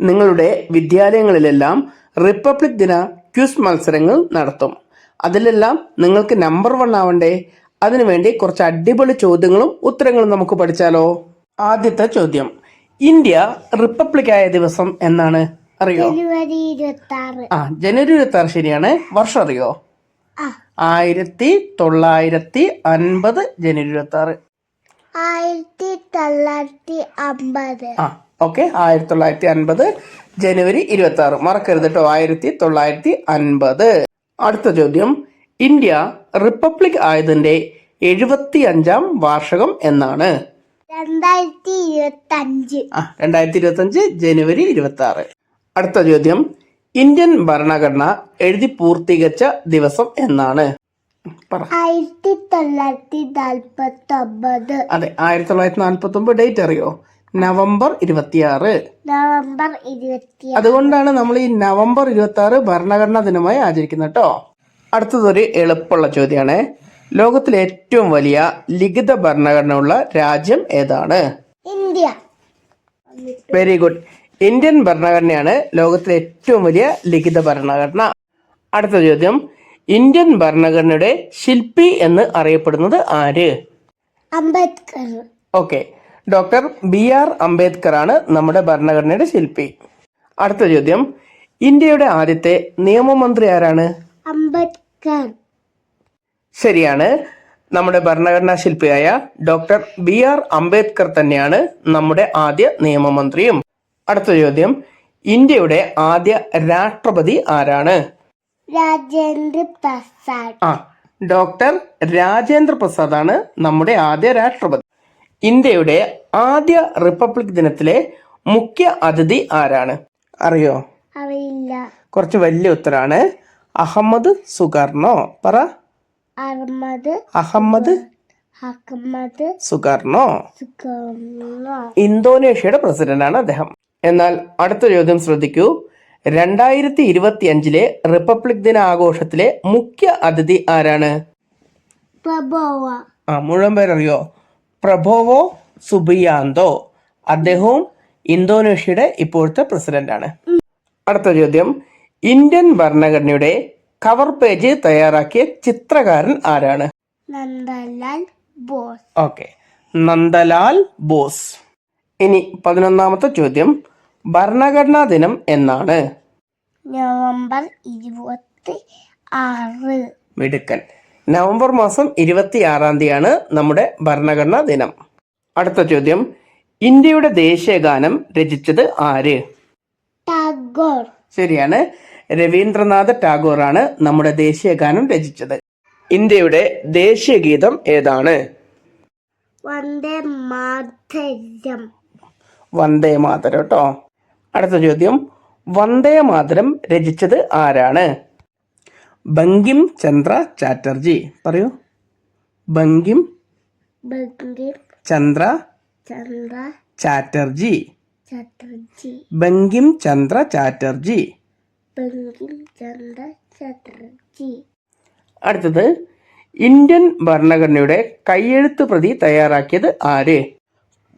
നിങ്ങളുടെ വിദ്യാലയങ്ങളിലെല്ലാം റിപ്പബ്ലിക് ദിന ക്യൂസ് മത്സരങ്ങൾ നടത്തും. അതിലെല്ലാം നിങ്ങൾക്ക് നമ്പർ വൺ ആവണ്ടേ? അതിനുവേണ്ടി കുറച്ച് അടിപൊളി ചോദ്യങ്ങളും ഉത്തരങ്ങളും നമുക്ക് പഠിച്ചാലോ? ആദ്യത്തെ ചോദ്യം. ഇന്ത്യ റിപ്പബ്ലിക് ആയ ദിവസം എന്നാണ്? അറിയോ? ആ ജനുവരി ഇരുപത്തി ആറ് ശരിയാണ്. വർഷം അറിയോ? ആയിരത്തി തൊള്ളായിരത്തി അൻപത് ജനുവരി ഇരുപത്തി ആറ് ആയിരത്തി തൊള്ളായിരത്തി അമ്പത്. ആ ഓക്കെ ആയിരത്തി തൊള്ളായിരത്തി അൻപത് ജനുവരി ഇരുപത്തി ആറ് മറക്കരുത് കേട്ടോ ആയിരത്തി തൊള്ളായിരത്തി അൻപത് അടുത്ത ചോദ്യം. ഇന്ത്യ റിപ്പബ്ലിക് ആയതിന്റെ എഴുപത്തി അഞ്ചാം വാർഷികം എന്നാണ്? രണ്ടായിരത്തി ഇരുപത്തി അഞ്ച് ആ രണ്ടായിരത്തി ഇരുപത്തി അഞ്ച് ജനുവരി ഇരുപത്തി ആറ് അടുത്ത ചോദ്യം. ഇന്ത്യൻ ഭരണഘടന എഴുതി പൂർത്തീകരിച്ച ദിവസം എന്നാണ്? ആയിരത്തി തൊള്ളായിരത്തി നാൽപ്പത്തി ഒമ്പത് അതെ ആയിരത്തി തൊള്ളായിരത്തി നാൽപ്പത്തി ഒമ്പത് ഡേറ്റ് അറിയോ? നവംബർ ഇരുപത്തിയാറ്. നവംബർ ഇരുപത്തി അതുകൊണ്ടാണ് നമ്മൾ ഈ നവംബർ ഇരുപത്തി ആറ് ഭരണഘടനാ ദിനമായി ആചരിക്കുന്നത് കേട്ടോ അടുത്തതൊരു എളുപ്പമുള്ള ചോദ്യമാണ് ലോകത്തിലെ ഏറ്റവും വലിയ ലിഖിത ഭരണഘടന ഉള്ള രാജ്യം ഏതാണ്? ഇന്ത്യ. വെരി ഗുഡ് ഇന്ത്യൻ ഭരണഘടനയാണ് ലോകത്തിലെ ഏറ്റവും വലിയ ലിഖിത ഭരണഘടന. അടുത്ത ചോദ്യം. ഇന്ത്യൻ ഭരണഘടനയുടെ ശില്പി എന്ന് അറിയപ്പെടുന്നത് ആര്? Ambedkar. Okay doctor B R Ambedkar ആണ് നമ്മുടെ ഭരണഘടനയുടെ ശില്പി. അടുത്ത ചോദ്യം. ഇന്ത്യയുടെ ആദ്യത്തെ നിയമമന്ത്രി ആരാണ്? അംബേദ്കർ. ശരിയാണ്. നമ്മുടെ ഭരണഘടനാ ശില്പിയായ ഡോക്ടർ ബി ആർ അംബേദ്കർ തന്നെയാണ് നമ്മുടെ ആദ്യ നിയമമന്ത്രിയും. അടുത്ത ചോദ്യം. ഇന്ത്യയുടെ ആദ്യ രാഷ്ട്രപതി ആരാണ്? രാജേന്ദ്ര പ്രസാദ്. ആ ഡോക്ടർ രാജേന്ദ്ര പ്രസാദ് ആണ് നമ്മുടെ ആദ്യ രാഷ്ട്രപതി. ഇന്ത്യയുടെ ആദ്യ റിപ്പബ്ലിക് ദിനത്തിലെ മുഖ്യ അതിഥി ആരാണ്? അറിയോ? അറിയില്ല. കുറച്ച് വലിയ ഉത്തരാണ്. അഹമ്മദ് സുഗർണോ പറ. അഹമ്മദ് അഹമ്മദ് അഹമ്മദ് സുഗർണോ ഇന്തോനേഷ്യയുടെ പ്രസിഡന്റാണ് അദ്ദേഹം. എന്നാൽ അടുത്ത ചോദ്യം ശ്രദ്ധിക്കൂ. രണ്ടായിരത്തി ഇരുപത്തി അഞ്ചിലെ റിപ്പബ്ലിക് ദിന ആഘോഷത്തിലെ മുഖ്യ അതിഥി ആരാണ്? ആ മുഴുവൻ പേരറിയോ? പ്രഭോവോ സുബിയാന്തോ? അദ്ദേഹവും ഇന്തോനേഷ്യയുടെ ഇപ്പോഴത്തെ പ്രസിഡന്റാണ്. അടുത്ത ചോദ്യം. ഇന്ത്യൻ ഭരണഘടനയുടെ കവർ പേജ് തയ്യാറാക്കിയ ചിത്രകാരൻ ആരാണ്? നന്ദലാൽ ബോസ്. ഓക്കെ. നന്ദലാൽ ബോസ്. ഇനി പതിനൊന്നാമത്തെ ചോദ്യം. ഭരണഘടനാ ദിനം എന്നാണ്? നവംബർ ഇരുപത്തി ആറ്. മിടുക്കൻ. നവംബർ മാസം ഇരുപത്തി ആറാം തീയതിയാണ് നമ്മുടെ ഭരണഘടനാ ദിനം. അടുത്ത ചോദ്യം ഇന്ത്യയുടെ ദേശീയ ഗാനം രചിച്ചത് ആര്? ടാഗോർ. ശരിയാണ്. രവീന്ദ്രനാഥ് ടാഗോർ ആണ് നമ്മുടെ ദേശീയ ഗാനം രചിച്ചത്. ഇന്ത്യയുടെ ദേശീയ ഗീതം ഏതാണ്? വന്ദേ മാതരം. വന്ദേ മാതരം കേട്ടോ അടുത്ത ചോദ്യം വന്ദേ മാതരം രചിച്ചത് ആരാണ്? ബങ്കിം ചന്ദ്ര ചാറ്റർജി. പറയൂ. ബങ്കിം ചന്ദ്ര ചന്ദ്ര ചാറ്റർജി. ചാറ്റർജി. ബങ്കിം ചന്ദ്ര ചാറ്റർജി. ബംഗിം ചന്ദ്ര ചാറ്റർജി. അടുത്തത് ഇന്ത്യൻ ഭരണഘടനയുടെ കയ്യെഴുത്ത് പ്രതി തയ്യാറാക്കിയത് ആര്?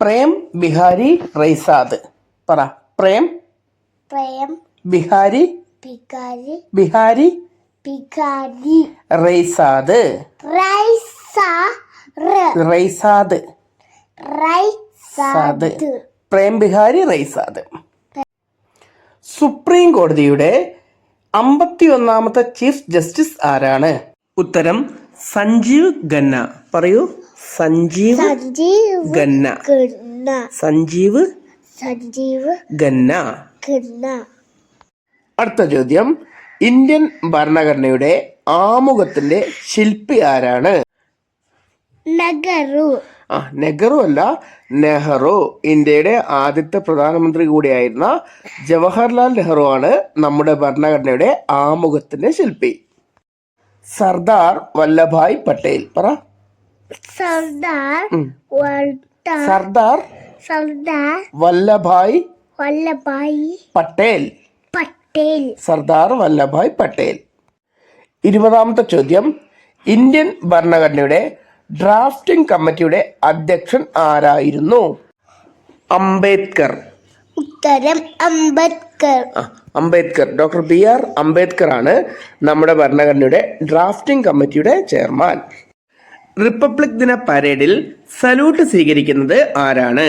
പ്രേം ബിഹാരി റൈസാദ്. പറ. പ്രേം പ്രേം ബിഹാരി ബിഹാരി ബിഹാരി പികാരി റൈസാദ്. റൈസ റൈസാദ്. റൈസാദ്. പ്രേം ബിഹാരി റൈസാദ്. സുപ്രീം കോടതിയുടെ അമ്പത്തി ഒന്നാമത്തെ ചീഫ് ജസ്റ്റിസ് ആരാണ്? ഉത്തരം സഞ്ജീവ് ഖന്ന. പറയൂ. സഞ്ജീവ് സഞ്ജീവ് ഖന്ന. സഞ്ജീവ് സഞ്ജീവ് ഗന്ന ഖന്ന. അടുത്ത ചോദ്യം. ഇന്ത്യൻ ഭരണഘടനയുടെ ആമുഖത്തിന്റെ ശില്പി ആരാണ്? നെഹ്റു. ആ നെഹ്റു അല്ല നെഹ്റു. ഇന്ത്യയുടെ ആദ്യത്തെ പ്രധാനമന്ത്രി കൂടിയായിരുന്ന ജവഹർലാൽ നെഹ്റു ആണ് നമ്മുടെ ഭരണഘടനയുടെ ആമുഖത്തിന്റെ ശില്പി. സർദാർ വല്ലഭായ് പട്ടേൽ. പറ. സർദാർ. സർദാർ സർദാർ വല്ലഭായ് വല്ലഭായ് പട്ടേൽ. പട്ടേൽ. സർദാർ വല്ലഭായ് പട്ടേൽ. ഇരുപതാമത്തെ ചോദ്യം. ഇന്ത്യൻ ഭരണഘടനയുടെ ഡ്രാഫ്റ്റിംഗ് കമ്മിറ്റിയുടെ അധ്യക്ഷൻ ആരായിരുന്നു? അംബേദ്കർ. ഉത്തരം Ambedkar. Ambedkar. Doctor B R Ambedkar ആണ് നമ്മുടെ ഭരണഘടനയുടെ ഡ്രാഫ്റ്റിംഗ് കമ്മിറ്റിയുടെ ചെയർമാൻ. റിപ്പബ്ലിക് ദിന പരേഡിൽ സല്യൂട്ട് സ്വീകരിക്കുന്നത് ആരാണ്?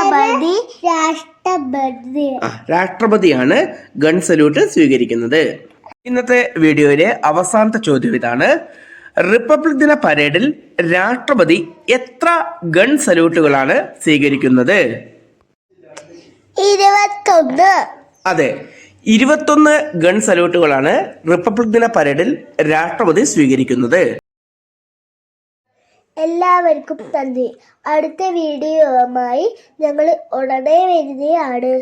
രാഷ്ട്രപതി. രാഷ്ട്രപതി. രാഷ്ട്രപതിയാണ് ഗൺ സല്യൂട്ട് സ്വീകരിക്കുന്നത്. ഇന്നത്തെ വീഡിയോയിലെ അവസാനത്തെ ചോദ്യം ഇതാണ്. റിപ്പബ്ലിക് ദിന പരേഡിൽ രാഷ്ട്രപതി എത്ര ഗൺ സല്യൂട്ടുകളാണ് സ്വീകരിക്കുന്നത്? ഇരുപത്തൊന്ന്. അതെ ഇരുപത്തൊന്ന് ഗൺ സല്യൂട്ടുകളാണ് റിപ്പബ്ലിക് ദിന പരേഡിൽ രാഷ്ട്രപതി സ്വീകരിക്കുന്നത്. എല്ലാവർക്കും നന്ദി. അടുത്ത വീഡിയോയുമായി ഞങ്ങൾ ഉടനെ വരുന്നതാണ്.